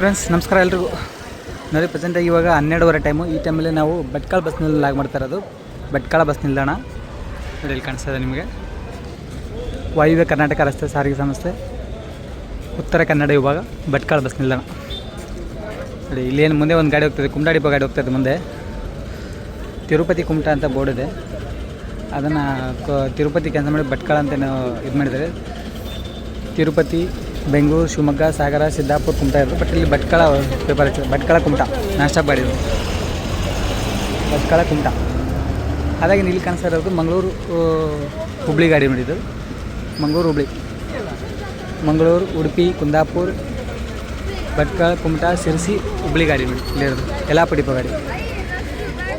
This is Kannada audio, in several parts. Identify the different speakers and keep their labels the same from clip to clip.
Speaker 1: ಫ್ರೆಂಡ್ಸ್ ನಮಸ್ಕಾರ ಎಲ್ರಿಗೂ. ನೋಡಿ ಪ್ರೆಸೆಂಟಾಗಿ ಇವಾಗ ಹನ್ನೆರಡುವರೆ ಟೈಮು ಈ ಟೈಮಲ್ಲಿ ನಾವು ಭಟ್ಕಳ ಬಸ್ ಲಾಗ್ ಮಾಡ್ತಾ ಇರೋದು. ಬಸ್ ನಿಲ್ದಾಣ. ನೋಡಿ, ಇಲ್ಲಿ ಕಾಣಿಸ್ತದೆ ನಿಮಗೆ. ವಾಯುವ್ಯ ಕರ್ನಾಟಕ ರಸ್ತೆ ಸಾರಿಗೆ ಸಂಸ್ಥೆ. ಉತ್ತರ ಕನ್ನಡ ವಿಭಾಗ, ಭಟ್ಕಳ ಬಸ್ ನಿಲ್ದಾಣ. ನೋಡಿ, ಇಲ್ಲಿ ಏನು ಮುಂದೆ ಒಂದು ಗಾಡಿ ಹೋಗ್ತದೆ. ಕುಮಟಾಡಿಪ ಗಾಡಿ ಹೋಗ್ತದೆ ಮುಂದೆ. ತಿರುಪತಿ ಕುಮಟಾ ಅಂತ ಬೋರ್ಡ್ ಇದೆ. ಅದನ್ನು ತಿರುಪತಿ ಕ್ಯಾನ್ಸಲ್ ಮಾಡಿ ಭಟ್ಕಳ ಅಂತ ಇದು ಮಾಡಿದ್ದಾರೆ. ತಿರುಪತಿ ಬೆಂಗಳೂರು, ಶಿವಮೊಗ್ಗ, ಸಾಗರ, ಸಿದ್ದಾಪುರ, ಕುಮಟಾ ಇರೋದು ಬಟ್ ಇಲ್ಲಿ ಭಟ್ಕಳ ಪೇಪರ್ ಹಚ್ಚಿದೆ ಭಟ್ಕಳ, ಕುಮಟಾ. ನಾಷ್ಟ ಮಾಡಿದ್ರು. ಭಟ್ಕಳ, ಕುಮಟ. ಹಾಗಾಗಿ ಇಲ್ಲಿ ಕಾಣಿಸ್ತಾ ಇರೋದು ಮಂಗಳೂರು ಹುಬ್ಳಿ ಗಾಡಿ ನೋಡಿದ್ದು ಮಂಗಳೂರು, ಹುಬ್ಳಿ. ಮಂಗಳೂರು, ಉಡುಪಿ, ಕುಂದಾಪುರ, ಭಟ್ಕಳ, ಕುಮಟಾ ಸಿರ್ಸಿ ಹುಬ್ಳಿ ಗಾಡಿ ನೋಡಿ ಇಲ್ಲಿರೋದು. ಯಲ್ಲಾಪುರ ಡಿಪೋ ಗಾಡಿ.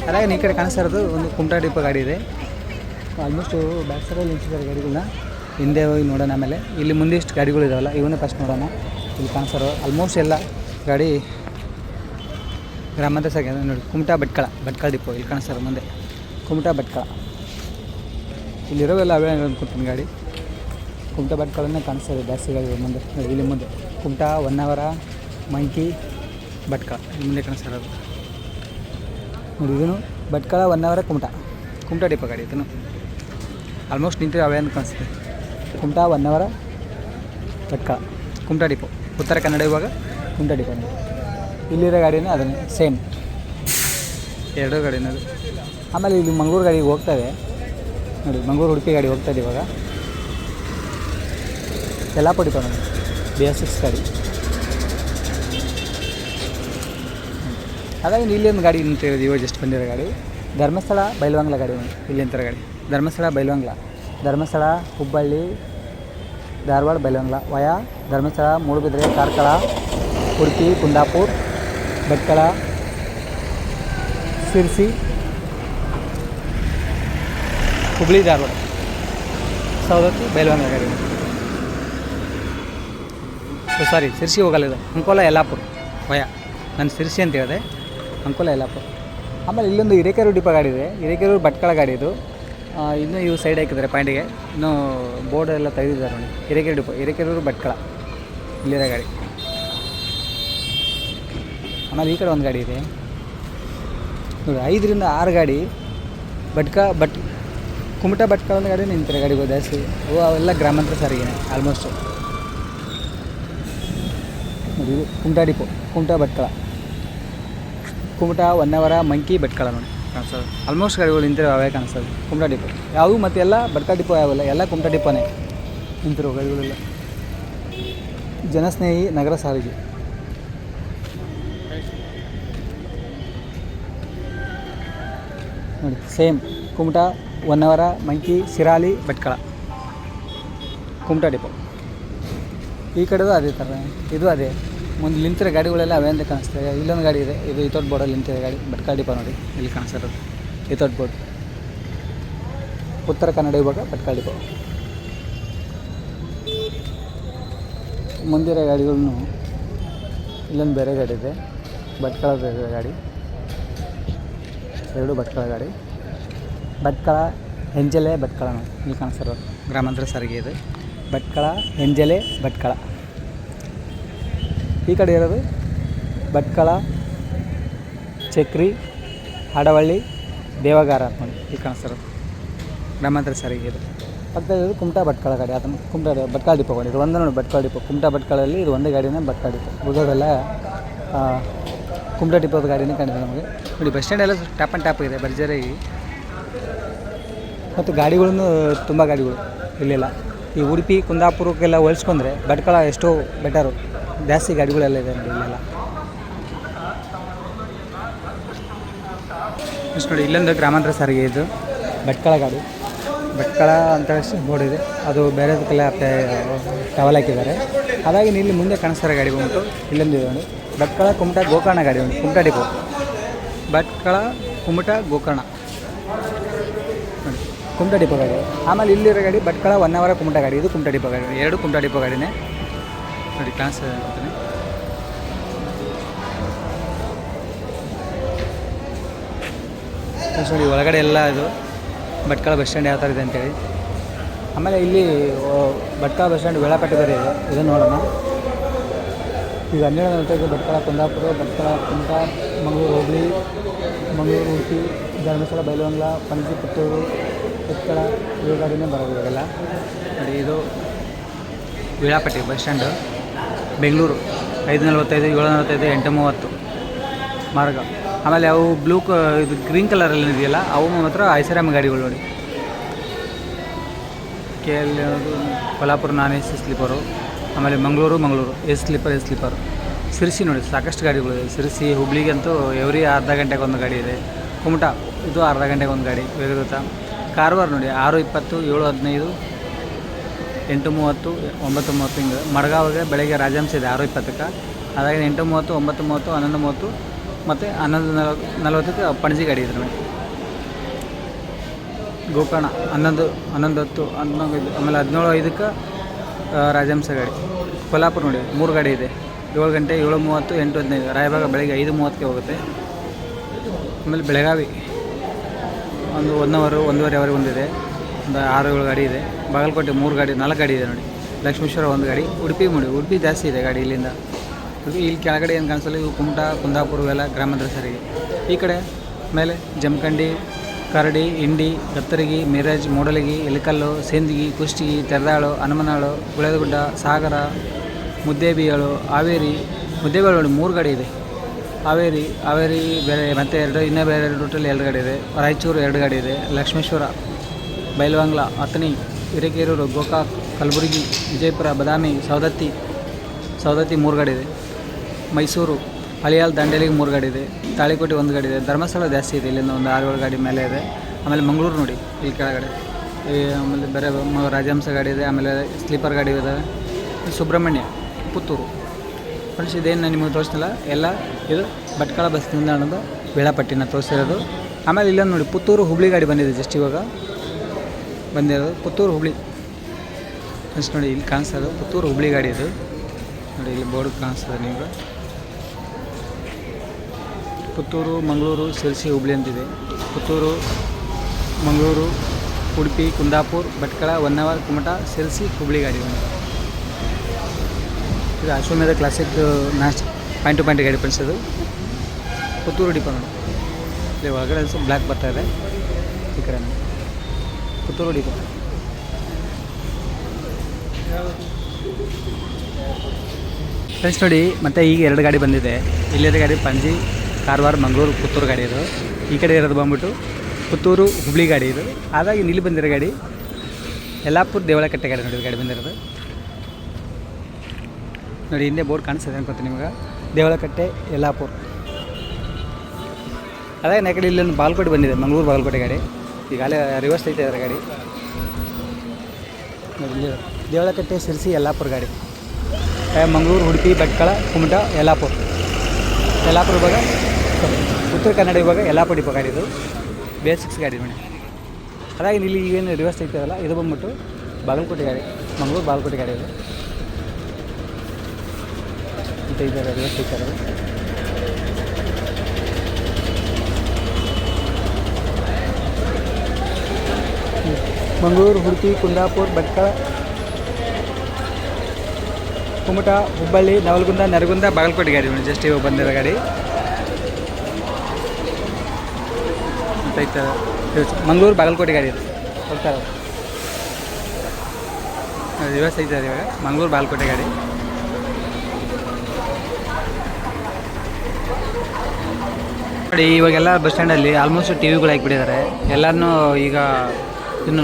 Speaker 1: ಹಾಗಾಗಿ ಈ ಕಡೆ ಕಾಣಿಸ್ತಾ ಇರೋದು ಒಂದು ಕುಮಟಾ ಡಿಪೋ ಗಾಡಿ ಇದೆ. ಆಲ್ಮೋಸ್ಟು ಬ್ಯಾಕ್ ಸೈಡಲ್ಲಿ ನಿಲ್ಸಿದ್ದಾರೆ ಗಾಡಿಗಳನ್ನ ಹಿಂದೆ ಹೋಗಿ ನೋಡೋಣ ಆಮೇಲೆ. ಇಲ್ಲಿ ಮುಂದೆ ಇಷ್ಟು ಗಾಡಿಗಳು ಇದಾವಲ್ಲ, ಇವನ್ನೇ ಫಸ್ಟ್ ನೋಡೋಣ. ಇಲ್ಲಿ ಕಾಣಿಸೋರು ಆಲ್ಮೋಸ್ಟ್ ಎಲ್ಲ ಗಾಡಿ ಗ್ರಾಮದ ಸಾಗಿ ನೋಡಿ, ಕುಮಟಾ ಭಟ್ಕಳ ಭಟ್ಕಳ ಡಿಪೋ ಇಲ್ಲಿ ಕಾಣಿಸ್ತಾರೆ ಮುಂದೆ. ಕುಮಟಾ ಭಟ್ಕಳ. ಇಲ್ಲಿರೋವೆಲ್ಲ ಅವೇ ಅನ್ಕೊತೀನಿ ಗಾಡಿ. ಕುಮಟಾ ಭಟ್ಕಳನ್ನೇ ಕಾಣಿಸ್ತಾರೆ ಜಾಸ್ತಿ ಗಾಡಿ ಮುಂದೆ. ಇಲ್ಲಿ ಮುಂದೆ. ಕುಮಟಾ ಅವರ ಮಂಕಿ, ಭಟ್ಕಳ. ಇಲ್ಲಿ ಮುಂದೆ ಕಾಣಿಸ್ತಾ ಇರೋದು ನೋಡಿ, ಇದನ್ನು ಭಟ್ಕಳ ಒನ್ ಅವರ ಕುಮಟಾ. ಕುಮಟಾ ಡಿಪೋ ಗಾಡಿ ಇದನ್ನು. ಆಲ್ಮೋಸ್ಟ್ ನಿಂತಿರೋ ಅವೇ ಅಂತ ಕುಮಟಾ ಒನ್ ಅವರ ಭಟ್ಕಳ ಕುಮಟಾ ಡಿಪೋ ಉತ್ತರ ಕನ್ನಡ ಇವಾಗ ಕುಮಟಾ ಡಿಪೋ ಇಲ್ಲಿರೋ ಗಾಡಿನ ಅದನ್ನೇ ಸೇಮ್ ಎರಡೂ ಗಾಡಿನೂ ಅದು. ಆಮೇಲೆ ಇಲ್ಲಿ ಮಂಗಳೂರು ಗಾಡಿಗೆ ಹೋಗ್ತದೆ ನೋಡಿ ಮಂಗಳೂರು ಉಡುಪಿ ಗಾಡಿ ಹೋಗ್ತದೆ ಇವಾಗ. ಎಲ್ಲ ಡಿಪೋ ನೋಡಿ ಬಿ ಎಸ್ ಸಿಕ್ಸ್ ಗಾಡಿ. ಹಾಗಾಗಿ ಇಲ್ಲಿ ಒಂದು ಗಾಡಿ ನಿಂತಿರೋದು ಇವಾಗ ಜಸ್ಟ್ ಬಂದಿರೋ ಗಾಡಿ. ಧರ್ಮಸ್ಥಳ ಬೈಲ್ವಂಗ್ಲ ಗಾಡಿ ಒಂದು ಇಲ್ಲಿ ನಿಂತಿರೋ ಗಾಡಿ. ಧರ್ಮಸ್ಥಳ ಬೈಲ್ವಂಗ್ಲ. ಧರ್ಮಸ್ಥಳ ಹುಬ್ಬಳ್ಳಿ ಧಾರವಾಡ ಬೆಲ್ಲಂಗ್ಲ ವಯಾ, ಧರ್ಮಸ್ಥಳ, ಮೂಡುಬಿದ್ರೆ, ಕಾರ್ಕಳ, ಉಡುಪಿ, ಕುಂದಾಪುರ, ಭಟ್ಕಳ ಸಿರ್ಸಿ ಹುಬ್ಳಿ, ಧಾರವಾಡ. ಸೌದತ್ತಿ ಬೈಲಹೊಂಗಲ ಗಾಡಿ ಸಾರಿ ಸಿರ್ಸಿ ಹೋಗಲ್ಲ ಅಂಕೋಲ, ಯಲ್ಲಾಪುರ. ವಯಾ. ನಾನು ಸಿರ್ಸಿ ಅಂತ ಹೇಳಿದೆ. ಅಂಕೋಲ, ಯಲ್ಲಾಪುರ. ಆಮೇಲೆ ಇಲ್ಲೊಂದು ಹಿರೇಕೆರೂರು ಡಿಪ ಗಾಡಿ ಇದೆ. ಹಿರೇಕೆರೂರು ಭಟ್ಕಳ ಗಾಡಿ ಇದು. ಇನ್ನೂ ಇವು ಸೈಡ್ ಹಾಕಿದ್ದಾರೆ ಪಾಯಿಂಟಿಗೆ ಇನ್ನೂ ಬೋರ್ಡ್ ಎಲ್ಲ ತೆಗೆದಿದ್ದಾರೆ ನೋಡಿ. ಹಿರೇಕೆರೆ ಡಿಪೋ ಹಿರೇಕೆರೂರು ಭಟ್ಕಳ. ಇಲ್ಲಿರೋ ಗಾಡಿ. ಆಮೇಲೆ ಈ ಕಡೆ ಒಂದು ಗಾಡಿ ಇದೆ. ನೋಡಿ, ಐದರಿಂದ ಆರು ಗಾಡಿ. ಭಟ್ಕ, ಭಟ್, ಕುಮಟ ಭಟ್ಕಳ ಒಂದು ಗಾಡಿ, ನಿಂತಿರ ಗಾಡಿಗಳು ಜಾಸ್ತಿ. ಅವು ಅವೆಲ್ಲ ಗ್ರಾಮಾಂತರ ಸಾರಿಗೆ ಆಲ್ಮೋಸ್ಟ್ ಇದು ಕುಮಟಾ ಡಿಪೋ ಕುಮಟಾ ಭಟ್ಕಳ. ಕುಮಟ, ಹೊನ್ನಾವರ, ಮಂಕಿ, ಭಟ್ಕಳ ನೋಡಿ. ಕಾಣಿಸ್ತದೆ ಆಲ್ಮೋಸ್ಟ್ ಗಾಡಿಗಳು ನಿಂತಿರೋ ಅವೇ ಕಾಣಿಸ್ತದೆ ಕುಮಟಾ ಡಿಪೋ. ಯಾವು ಮತ್ತೆ ಎಲ್ಲ ಬಡ್ಕಾ ಡಿಪೋ ಯಾವಲ್ಲ ಎಲ್ಲ ಕುಮಟಾ ಡಿಪೋನೇ. ನಿಂತಿರೋ ಗಾಡಿಗಳೆಲ್ಲ ಜನಸ್ನೇಹಿ ನಗರ ಸಾರಿಗೆ. ನೋಡಿ ಸೇಮ್ ಕುಮಟಾ, ಹೊನ್ನವರ, ಮಂಕಿ ಸಿರಾಲಿ ಭಟ್ಕಳ. ಕುಮಟಾ ಡಿಪೋ. ಈ ಕಡೆದು ಅದೇ ಥರ ಇದು ಅದೇ. ಮುಂದೆ ನಿಂತಿರೋ ಗಾಡಿಗಳೆಲ್ಲ ಅವೇ ಅಂತ ಕಾಣಿಸ್ತವೆ ಇಲ್ಲೊಂದು ಗಾಡಿ ಇದೆ. ಇದು ಇತೋಟ್ ಬೋರ್ಡಲ್ಲಿ ನಿಂತಿದೆ ಗಾಡಿ. ಭಟ್ಕಳ ನೋಡಿ. ಇಲ್ಲಿ ಕಾಣಿಸ್ತಿರೋದು ಇತೋಟ್ ಬೋರ್ಡ್. ಉತ್ತರ ಕನ್ನಡ ವಿಭಾಗ ಭಟ್ಕಳ ಡಿಪೋ ಮುಂದಿರೋ ಗಾಡಿಗಳನ್ನು ಇಲ್ಲೊಂದು ಬೇರೆ ಗಾಡಿ ಇದೆ. ಭಟ್ಕಳ ಬೇರೆ ಗಾಡಿ. ಎರಡು ಭಟ್ಕಳ ಗಾಡಿ. ಭಟ್ಕಳ, ಹೆಂಜಲೆ, ಭಟ್ಕಳ ಇಲ್ಲಿ ಕಾಣಿಸ್ತಿರೋದು ಗ್ರಾಮಾಂತರ ಸಾರಿಗೆ ಇದೆ. ಭಟ್ಕಳ, ಹೆಂಜಲೆ, ಭಟ್ಕಳ. ಈ ಕಡೆ ಇರೋದು ಭಟ್ಕಳ, ಚಕ್ರಿ, ಹಡವಳ್ಳಿ, ದೇವಗಾರ ಅಂತ ನೋಡಿ ಈ ಕಾಣಿಸ್ತಿರೋದು ಗ್ರಾಮಾಂತರ ಸಾರಿಗೆ ಇದು. ಪಕ್ಕದಲ್ಲಿ ಕುಮಟಾ ಭಟ್ಕಳ ಗಾಡಿ. ಅದನ್ನು ಕುಮಟಾ ಭಟ್ಕಳ ಡಿಪೋ ಗಾಡಿ. ಇದು ಒಂದೇ ನೋಡಿ ಭಟ್ಕಳ ಡಿಪೋ. ಕುಮಟಾ ಭಟ್ಕಳಲ್ಲಿ ಇದು ಒಂದೇ ಗಾಡಿನೇ ಭಟ್ಕಳ ಡಿಪೋ. ಉಳಿದೋದೆಲ್ಲ ಕುಮಟಾ ಡಿಪೋದ ಗಾಡಿನೇ ಕಾಣಿದೆ ನಮಗೆ. ನೋಡಿ ಬಸ್ ಸ್ಟ್ಯಾಂಡ್ ಎಲ್ಲ ಟ್ಯಾಪ್ ಆ್ಯಂಡ್ ಟ್ಯಾಪ್ ಇದೆ ಭರ್ಜರಿಯಾಗಿ ಮತ್ತು ಗಾಡಿಗಳನ್ನು ತುಂಬ ಗಾಡಿಗಳು ಇಲ್ಲಿಲ್ಲ. ಈ ಉಡುಪಿ, ಕುಂದಾಪುರಕ್ಕೆಲ್ಲ ಹೋಲಿಸ್ಕೊಂಡ್ರೆ ಭಟ್ಕಳ ಎಷ್ಟೋ ಬೆಟರು. ಜಾಸ್ತಿ ಗಾಡಿಗಳೆಲ್ಲ ಇದೆ ನೋಡಿ ಇಲ್ಲೆಲ್ಲ. ಇಷ್ಟು ನೋಡಿ ಇಲ್ಲೊಂದು ಗ್ರಾಮಾಂತರ ಸಾರಿಗೆ ಇದು. ಭಟ್ಕಳ ಗಾಡಿ. ಭಟ್ಕಳ ಅಂತ ಬೋರ್ಡ್ ಇದೆ. ಅದು ಬೇರೆದಕ್ಕೆಲ್ಲ ಟವಲ್ ಹಾಕಿದ್ದಾರೆ. ಹಾಗಾಗಿ ಇಲ್ಲಿ ಮುಂದೆ ಕಾಣಿಸ್ತಾರೆ ಗಾಡಿ ಉಂಟು ಇಲ್ಲೊಂದು ಇದೆ ನೋಡಿ. ಭಟ್ಕಳ ಕುಮಟಾ ಗೋಕರ್ಣ ಗಾಡಿ ಉಂಟು. ಕುಮಟಾ ಡಿಪೋ. ಭಟ್ಕಳ ಕುಮಟ ಗೋಕರ್ಣ. ಕುಮಟಾ ಡಿಪೋ ಗಾಡಿ. ಆಮೇಲೆ ಇಲ್ಲಿರೋ ಗಾಡಿ ಭಟ್ಕಳ ಒನ್ ಅವರ ಕುಮಟ ಗಾಡಿ. ಇದು ಕುಮಟಾ ಡಿಪೋ ಗಾಡಿ. ಎರಡು ಕುಮಟಾ ಡಿಪೋ ಗಾಡಿನೇ. ನೋಡಿ ಕ್ಲಾಸ್ ನೆಕ್ಸ್ಟ್ ನೋಡಿ ಒಳಗಡೆ ಎಲ್ಲ ಇದು ಭಟ್ಕಳ ಬಸ್ ಸ್ಟ್ಯಾಂಡ್ ಯಾವ ಥರ ಇದೆ ಅಂತೇಳಿ. ಆಮೇಲೆ ಇಲ್ಲಿ ಭಟ್ಕಳ ಬಸ್ ಸ್ಟ್ಯಾಂಡ್ ವೇಳಾಪಟ್ಟಿ ಬೇರೆ ಇದೆ. ಇದನ್ನು ನೋಡೋಣ. ಈಗ ಹನ್ನೆರಡು ನಲವತ್ತೈದು ಭಟ್ಕಳ, ಕುಂದಾಪುರ, ಭಟ್ಕಳ, ಕುಮಟಾ, ಮಂಗಳೂರು ಹುಬ್ಳಿ, ಮಂಗಳೂರು ಉಡುಪಿ, ಧರ್ಮಸ್ಥಳ ಬೈಲವಂಗ್ಲ ಪಣಜಿ ಪುತ್ತೂರು ಭಟ್ಕಳ ಇವು ಗಾಡಿನೇ ಬರೋದು ಇವಾಗೆಲ್ಲ. ನೋಡಿ, ಇದು ವೇಳಾಪಟ್ಟಿ ಬಸ್ ಸ್ಟ್ಯಾಂಡು ಬೆಂಗಳೂರು, ಐದು ನಲವತ್ತೈದು, ಏಳು ನಲವತ್ತೈದು, ಎಂಟು ಮೂವತ್ತು ಮಾರ್ಗ. ಆಮೇಲೆ ಅವು ಬ್ಲೂ ಕ, ಇದು ಗ್ರೀನ್ ಕಲರಲ್ಲಿ ಇದೆಯಲ್ಲ, ಅವು ಮಾತ್ರ ಐಸರಾಮ್ ಗಾಡಿಗಳು ನೋಡಿ. K L Kolhapur non A sleeper. ಆಮೇಲೆ Mangaluru Mangaluru S sleeper S sleeper. Sirsi ನೋಡಿ, ಸಾಕಷ್ಟು ಗಾಡಿಗಳು ಇದೆ. ಸಿರಿಸಿ ಹುಬ್ಳಿಗಂತೂ ಎವ್ರಿ ಅರ್ಧ ಗಂಟೆಗೆ ಒಂದು ಗಾಡಿ ಇದೆ. ಕುಮಟಾ, ಇದು ಅರ್ಧ ಗಂಟೆಗೆ ಒಂದು ಗಾಡಿ. ವೇಗದೂತ ಕಾರವಾರ ನೋಡಿ, ಆರು ಇಪ್ಪತ್ತು, ಏಳು ಹದಿನೈದು ಎಂಟು ಮೂವತ್ತು ಒಂಬತ್ತು ಮೂವತ್ತು ಹಿಂಗೆ. ಮಡ್ಗಾವಿಗೆ ಬೆಳಗ್ಗೆ ರಾಜಹಂಸ ಇದೆ, ಆರು ಇಪ್ಪತ್ತಕ್ಕೆ. ಅದಾಗಿ ಎಂಟು ಮೂವತ್ತು ಒಂಬತ್ತು ಮೂವತ್ತು ಹನ್ನೊಂದು ಮೂವತ್ತು ಮತ್ತು ಹನ್ನೊಂದು ನಲ್, ನಲ್ವತ್ತಕ್ಕೆ ಪಣಜಿ ಗಾಡಿ ಇದೆ ನೋಡಿ. ಗೋಕರ್ಣ, ಹನ್ನೊಂದು ಹನ್ನೊಂದು ಹತ್ತು, ಹನ್ನೊಂದು ಆಮೇಲೆ ಹದಿನೇಳು ಐದಕ್ಕೆ ರಾಜಹಂಸ ಗಾಡಿ. ಕೊಲ್ಹಾಪುರ ನೋಡಿ, ಮೂರು ಗಾಡಿ ಇದೆ. ಏಳು ಗಂಟೆ, ಏಳು ಮೂವತ್ತು, ಎಂಟು ಹದಿನೈದು. ರಾಯಭಾಗ ಬೆಳಗ್ಗೆ ಐದು ಮೂವತ್ತಕ್ಕೆ ಹೋಗುತ್ತೆ. ಆಮೇಲೆ ಬೆಳಗಾವಿ ಒಂದು ಒನ್ ಅವರು, ಒಂದೂವರೆ ಅವರಿಗೆ ಒಂದಿದೆ. ಒಂದು ಆರು ಏಳು ಗಾಡಿ ಇದೆ. ಬಾಗಲಕೋಟೆ ಮೂರು ಗಾಡಿ, ನಾಲ್ಕು ಗಾಡಿ ಇದೆ ನೋಡಿ. ಲಕ್ಷ್ಮೇಶ್ವರ ಒಂದು ಗಾಡಿ, ಉಡುಪಿ ನೋಡಿ ಉಡುಪಿ ಜಾಸ್ತಿ ಇದೆ ಗಾಡಿ ಇಲ್ಲಿಂದ. ಇಲ್ಲಿ ಕೆಳಗಡೆ ಏನು ಕಾಣಿಸಲ್ಲ, ಇವು ಕುಮಟಾ, ಕುಂದಾಪುರ, ಇವೆಲ್ಲ ಗ್ರಾಮಾಂತರ ಸಾರಿಗೆ ಈ ಕಡೆ ಮೇಲೆ ಜಮಖಂಡಿ, ಕರಡಿ ಇಂಡಿ ಗತ್ತರಗಿ ಮಿರಜ್, ಮೂಡಲಗಿ ಇಲಕಲ್ಲು ಸೇಂದಿಗಿ, ಕುಷ್ಟಗಿ, ತೆರದಾಳು, ಹನುಮನಾಳು, ಗುಳೇದಗುಡ್ಡ, ಸಾಗರ, ಮುದ್ದೇಬಿಗಳು, ಹಾವೇರಿ ಮುದ್ದೇಬಿಯಾಳು ನೋಡಿ ಮೂರು ಗಾಡಿ ಇದೆ. ಹಾವೇರಿ ಹಾವೇರಿ ಬೇರೆ ಮತ್ತು ಎರಡು, ಇನ್ನೂ ಬೇರೆ ಎರಡು ರೂಟಲ್ಲಿ ಎರಡು ಗಾಡಿ ಇದೆ. ರಾಯಚೂರು ಎರಡು ಗಾಡಿ ಇದೆ. ಲಕ್ಷ್ಮೇಶ್ವರ, ಬೈಲವಂಗ್ಲ, ಅಥಣಿ. ಹಿರೇಕೆರೂರು, ಗೋಕಾಕ್, ಕಲಬುರಗಿ, ವಿಜಯಪುರ, ಬದಾಮಿ, ಸವದತ್ತಿ ಸವದತ್ತಿ ಇದೆ. ಮೈಸೂರು ಹಳಿಯಾಲ್ ದಂಡೇಲಿಗೆ ಮೂರು ಗಾಡಿ ಇದೆ. ತಾಳಿಕೋಟೆ ಒಂದು ಗಾಡಿ ಇದೆ. ಧರ್ಮಸ್ಥಳ ಜಾಸ್ತಿ ಇದೆ. ಇಲ್ಲಿಂದ ಒಂದು ಆರು ಏಳು ಗಾಡಿ ಮೇಲೆ ಇದೆ. ಆಮೇಲೆ ಮಂಗಳೂರು ನೋಡಿ, ಇಲ್ಲಿ ಕೆಳಗಡೆ. ಆಮೇಲೆ ಬೇರೆ ರಾಜಹಂಸ ಗಾಡಿ ಇದೆ. ಆಮೇಲೆ ಸ್ಲೀಪರ್ ಗಾಡಿ ಇದೆ. ಸುಬ್ರಹ್ಮಣ್ಯ, ಪುತ್ತೂರು. ಫ್ರೆಂಡ್ಸ್ ಇದೇನು ನಾನು ನಿಮಗೆ ತೋರಿಸ್ತಿಲ್ಲ. ಎಲ್ಲ ಇದು ಭಟ್ಕಳ ಬಸ್ ನಿಲ್ದಾಣದ ವೇಳಾಪಟ್ಟಿನ ತೋರಿಸಿರೋದು. ಆಮೇಲೆ ಇಲ್ಲೊಂದು ನೋಡಿ, ಪುತ್ತೂರು ಹುಬ್ಳಿ ಗಾಡಿ ಬಂದಿದೆ ಜಸ್ಟ್ ಇವಾಗ. ಬಂದಿರೋದು ಪುತ್ತೂರು ಹುಬ್ಳಿ. ಫಸ್ಟ್ ನೋಡಿ ಇಲ್ಲಿ ಕಾಣಿಸ್ತದೆ ಪುತ್ತೂರು ಹುಬ್ಳಿ ಗಾಡಿ ಇದು. ನೋಡಿ ಇಲ್ಲಿ ಬೋರ್ಡ್ ಕಾಣಿಸ್ತದೆ ನೀವು ಪುತ್ತೂರು, ಮಂಗಳೂರು, ಸಿರ್ಸಿ, ಹುಬ್ಳಿ ಅಂತಿದೆ. ಪುತ್ತೂರು, ಮಂಗಳೂರು, ಉಡುಪಿ, ಕುಂದಾಪುರ, ಭಟ್ಕಳ, ಹೊನ್ನಾವರ್, ಕುಮಟ, ಸಿರ್ಸಿ, ಹುಬ್ಳಿ ಗಾಡಿ ಒಂದು ಇದು Ashwamedha classic match point to point ಗಾಡಿ ಪಡಿಸೋದು ಪುತ್ತೂರು ಡಿಪೋ ಇಲ್ಲಿ ಒಳಗಡೆ ಬ್ಲ್ಯಾಕ್ ಬರ್ತಾ ಇದೆ. ಈ ಕಡೆ ಪುತ್ತೂರು ಡಿಪೋ ಫ್ರೆಂಡ್ಸ್ ನೋಡಿ, ಮತ್ತೆ ಈಗ ಎರಡು ಗಾಡಿ ಬಂದಿದೆ. ಇಲ್ಲಿರೋ ಗಾಡಿ, ಪಂಜಿ, ಕಾರವಾರ, ಮಂಗಳೂರು ಪುತ್ತೂರು ಗಾಡಿ ಇದು. ಈ ಕಡೆ ಇರೋದು ಬಂದ್ಬಿಟ್ಟು ಪುತ್ತೂರು ಹುಬ್ಳಿ ಗಾಡಿ ಇದು. ಹಾಗಾಗಿ ನಿಲ್ಲಿ ಬಂದಿರೋ ಗಾಡಿ, ಯಲ್ಲಾಪುರ, ದೇವಳಕಟ್ಟೆ ಗಾಡಿ ನೋಡಿ ಗಾಡಿ ಬಂದಿರೋದು. ನೋಡಿ, ಹಿಂದೆ ಬೋರ್ಡ್ ಕಾಣಿಸ್ತದೆ ಅನ್ಕೊತೀನಿ ನಿಮಗೆ. ದೇವಳಕಟ್ಟೆ, ಯಲ್ಲಾಪುರ. ಅದಾಗ ನಾ ಕಡೆ ಇಲ್ಲೊಂದು ಬಾಲ್ಕೋಟೆ ಬಂದಿದೆ, ಮಂಗಳೂರು ಬಾಲ್ಕೋಟೆ ಗಾಡಿ. ಈಗಾಗಲೇ ರಿವರ್ಸ್ ಐತೆ ಅದರ ಗಾಡಿ. ದೇವಳಕಟ್ಟೆ, ಸಿರ್ಸಿ, ಯಲ್ಲಾಪುರ ಗಾಡಿ. ಮಂಗಳೂರು, ಉಡುಪಿ, ಭಟ್ಕಳ, ಕುಮಟಾ, ಯಲ್ಲಾಪುರ. ಯಲ್ಲಾಪುರ ವಿಭಾಗ ಉತ್ತರ ಕನ್ನಡ ವಿಭಾಗ, ಯಲ್ಲಾಪುರ ಡಿಪೋ ಗಾಡಿ ಇದು. ಬೇಸಿಕ್ಸ್ ಗಾಡಿ ಮೇಡಮ್. ಅದಾಗಿ ಇಲ್ಲಿ ಏನು ರಿವರ್ಸ್ ಐತದಲ್ಲ ಇದು ಬಂದ್ಬಿಟ್ಟು ಬಾಗಲಕೋಟೆ ಗಾಡಿ, ಮಂಗಳೂರು ಬಾಗಲಕೋಟೆ ಗಾಡಿ ಇದು. ಅಂತ ಇದ್ದಾರೆ. ರಿವರ್ಸ್ ಮಂಗಳೂರು, ಉಡುಪಿ, ಕುಂದಾಪುರ, ಭಟ್ಕಳ, ಕುಮಟ, ಹುಬ್ಬಳ್ಳಿ ನವಲಗುಂದ ನರಗುಂದ ಬಾಗಲಕೋಟೆ ಗಾಡಿ ನೋಡಿ ಜಸ್ಟ್ ಇವಾಗ ಬಂದಿರೋ ಗಾಡಿ. ಮಂಗಳೂರು ಬಾಗಲಕೋಟೆ ಗಾಡಿ ಇದು ಹೋಗ್ತಾ ಇರೋದು. ದಿವಸ ಐತೆ ಇವಾಗ. ಮಂಗಳೂರು, ಬಾಗಲಕೋಟೆ ಗಾಡಿ. ನೋಡಿ, ಇವಾಗೆಲ್ಲ ಬಸ್ ಸ್ಟ್ಯಾಂಡಲ್ಲಿ ಆಲ್ಮೋಸ್ಟ್ ಟಿ ವಿಗಳು ಹಾಕಿಬಿಟ್ಟಿದ್ದಾರೆ. ಎಲ್ಲನೂ ಈಗ ಇನ್ನು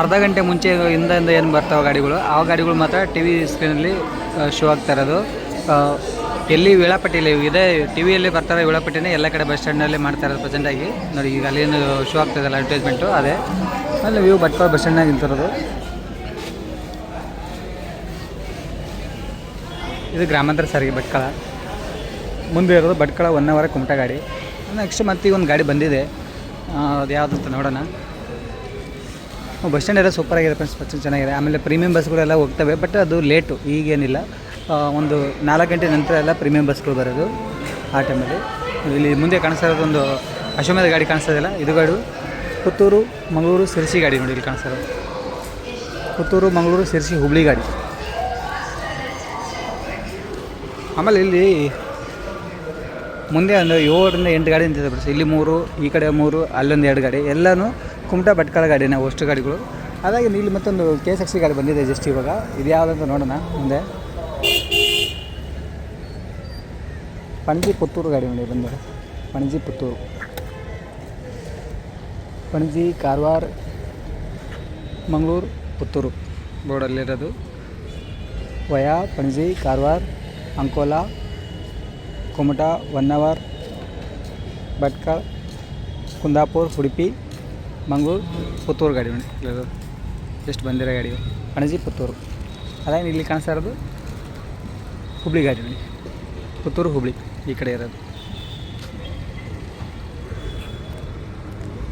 Speaker 1: ಅರ್ಧ ಗಂಟೆ ಮುಂಚೆ ಹಿಂದಿಂದ ಏನು ಬರ್ತಾವೆ ಗಾಡಿಗಳು, ಆ ಗಾಡಿಗಳು ಮಾತ್ರ ಟಿ ವಿ ಸ್ಕ್ರೀನಲ್ಲಿ ಶೋ ಆಗ್ತಾ ಇರೋದು. ಎಲ್ಲಿ ವೇಳಾಪಟ್ಟಿಲಿ ಇದೇ ಟಿ ವಿಯಲ್ಲಿ ಬರ್ತಾರೆ ವೇಳಾಪಟ್ಟಿನೇ ಎಲ್ಲ ಕಡೆ ಬಸ್ ಸ್ಟ್ಯಾಂಡಲ್ಲಿ ಮಾಡ್ತಾ ಇರೋದು ಪ್ರೆಸೆಂಟಾಗಿ ನೋಡಿ, ಈಗ ಅಲ್ಲೇನು ಶೋ ಆಗ್ತಾ ಇದೆಯಲ್ಲ ಅಡ್ವರ್ಟೈಸ್ಮೆಂಟು ಅದೇ. ಅಲ್ಲಿ ವ್ಯೂ ಭಟ್ಕಳ ಬಸ್ ಸ್ಟ್ಯಾಂಡ್ನಾಗ ನಿಂತಿರೋದು. ಇದು ಗ್ರಾಮಾಂತರ ಸಾರಿಗೆ ಭಟ್ಕಳ ಮುಂದೆ ಇರೋದು ಭಟ್ಕಳ ಒನ್ ಅವರ್ ಕುಮಟ ಗಾಡಿ. ನೆಕ್ಸ್ಟ್ ಮತ್ತೆ ಒಂದು ಗಾಡಿ ಬಂದಿದೆ. ಅದು ಅಂತ ನೋಡೋಣ. ಬಸ್ ಸ್ಟ್ಯಾಂಡ್ ಎಲ್ಲ ಸೂಪರ್ ಆಗಿದೆ ಫ್ರೆಂಡ್ಸ್ ಬಸ್ ಚೆನ್ನಾಗಿದೆ. ಆಮೇಲೆ ಪ್ರೀಮಿಯಂ ಬಸ್ಗಳೆಲ್ಲ ಹೋಗ್ತವೆ ಬಟ್ ಅದು ಲೇಟು ಈಗೇನಿಲ್ಲ. ಒಂದು ನಾಲ್ಕು ಗಂಟೆ ನಂತರ ಎಲ್ಲ ಪ್ರೀಮಿಯಂ ಬಸ್ಗಳು ಬರೋದು ಆ ಟೈಮಲ್ಲಿ ಇಲ್ಲಿ ಮುಂದೆ ಕಾಣಿಸ್ತಾ ಇರೋದೊಂದು ಅಶ್ವಮೇಧ ಗಾಡಿ ಕಾಣಿಸ್ತಾ ಇದು ಗಾಡು ಪುತ್ತೂರು, ಮಂಗಳೂರು ಸಿರ್ಸಿ ಗಾಡಿ ನೋಡಿ, ಇಲ್ಲಿ ಕಾಣಿಸ್ತಾ ಇರೋದು. ಪುತ್ತೂರು, ಮಂಗಳೂರು ಸಿರ್ಸಿ ಹುಬ್ಳಿ ಗಾಡಿ. ಆಮೇಲೆ ಇಲ್ಲಿ ಮುಂದೆ ಒಂದು ಏಳರಿಂದ ಎಂಟು ಗಾಡಿ ನಿಂತಿದೆ ಬಿಡಿಸಿ ಇಲ್ಲಿ ಮೂರು, ಈ ಕಡೆ ಮೂರು, ಅಲ್ಲೊಂದು ಎರಡು ಗಾಡಿ. ಎಲ್ಲನೂ ಕುಮಟಾ ಭಟ್ಕಳ ಗಾಡಿ ನಾವು ಅಷ್ಟು ಗಾಡಿಗಳು. ಹಾಗಾಗಿ ಇಲ್ಲಿ ಮತ್ತೊಂದು ಕೆ ಎಸ್ ಎಕ್ಸ್ ಸಿ ಗಾಡಿ ಬಂದಿದೆ ಜಸ್ಟ್ ಇವಾಗ. ಇದು ಯಾವುದಂತ ನೋಡೋಣ ಮುಂದೆ. ಪಣಜಿ ಪುತ್ತೂರು ಗಾಡಿ ನೋಡಿ ಬಂದಿದೆ ಪಣಜಿ ಪುತ್ತೂರು. ಪಣಜಿ ಕಾರವಾರ, ಮಂಗಳೂರು, ಪುತ್ತೂರು. ಬೋರ್ಡಲ್ಲಿರೋದು ವಯಾ, ಪಣಜಿ, ಕಾರವಾರ, ಅಂಕೋಲಾ, ಕುಮಟಾ, ಹೊನ್ನಾವರ್, ಭಟ್ಕಳ, ಕುಂದಾಪುರ್, ಉಡುಪಿ. ಮಂಗಳೂರು, ಪುತ್ತೂರು ಗಾಡಿ ನೋಡಿ ಜಸ್ಟ್ ಬಂದಿರೋ ಗಾಡಿ ಪಣಜಿ ಪುತ್ತೂರು. ಅದೇನು ಇಲ್ಲಿ ಕಾಣಿಸ್ತಾ ಇರೋದು ಹುಬ್ಳಿ ಗಾಡಿ ನೋಡಿ ಪುತ್ತೂರು, ಹುಬ್ಳಿ ಈ ಕಡೆ ಇರೋದು.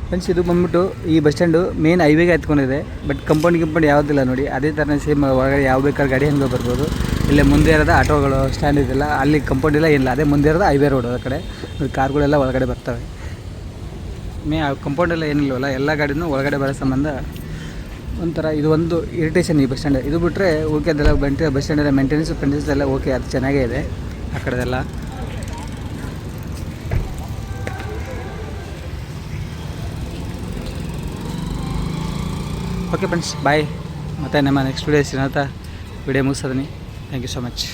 Speaker 1: ಫ್ರೆಂಡ್ಸ್ ಇದು ಬಂದ್ಬಿಟ್ಟು ಈ ಬಸ್ ಸ್ಟ್ಯಾಂಡು ಮೇನ್ ಹೈವೇಗೆ ಹತ್ಕೊಂಡಿದೆ ಬಟ್ ಕಂಪೌಂಡ್ ಗಿಂಪೌಂಡ್ ಯಾವುದಿಲ್ಲ ನೋಡಿ. ಅದೇ ಥರ ಸೇಮ್ ಒಳಗಡೆ ಯಾವ ಬೇಕಾದ್ರೆ ಗಾಡಿ ಹೆಂಗೆ ಬರ್ಬೋದು. ಇಲ್ಲೇ ಮುಂದೆ ಇರೋದು ಆಟೋಗಳು ಸ್ಟ್ಯಾಂಡ್ ಇದೆಲ್ಲ. ಅಲ್ಲಿ ಕಂಪೌಂಡ್ ಇಲ್ಲ ಇಲ್ಲ ಅದೇ ಮುಂದೆ ಇರೋದು ಹೈವೇ ರೋಡ್ ಆ ಕಡೆ. ಕಾರ್ಗಳೆಲ್ಲ ಒಳಗಡೆ ಬರ್ತವೆ. ಮೇ ಕಂಪೌಂಡ್ ಎಲ್ಲ ಏನಿಲ್ವಲ್ಲ, ಎಲ್ಲ ಗಾಡಿನೂ ಒಳಗಡೆ ಬರೋ ಸಂಬಂಧ ಒಂಥರ ಇದು ಒಂದು ಇರಿಟೇಷನ್ ಈ ಬಸ್ ಸ್ಟ್ಯಾಂಡ್ ಇದು ಬಿಟ್ಟರೆ ಓಕೆ ಅದೆಲ್ಲ ಬಂಟಿ ಬಸ್ ಸ್ಟ್ಯಾಂಡ್ ಎಲ್ಲ ಮೇಂಟೆನೆನ್ಸ್ ಫೆಂಟೆನ್ಸ್ ಎಲ್ಲ ಓಕೆ ಅದು ಚೆನ್ನಾಗೇ ಇದೆ. ಆ ಕಡೆದೆಲ್ಲ. ಓಕೆ ಫ್ರೆಂಡ್ಸ್ ಬಾಯ್ ಮತ್ತು ನಮ್ಮ ನೆಕ್ಸ್ಟ್ ವೀಡಿಯೋ ಸಿಗೋಂಥ ವಿಡಿಯೋ ಮುಗಿಸೋದನಿ ಥ್ಯಾಂಕ್ ಯು ಸೊ ಮಚ್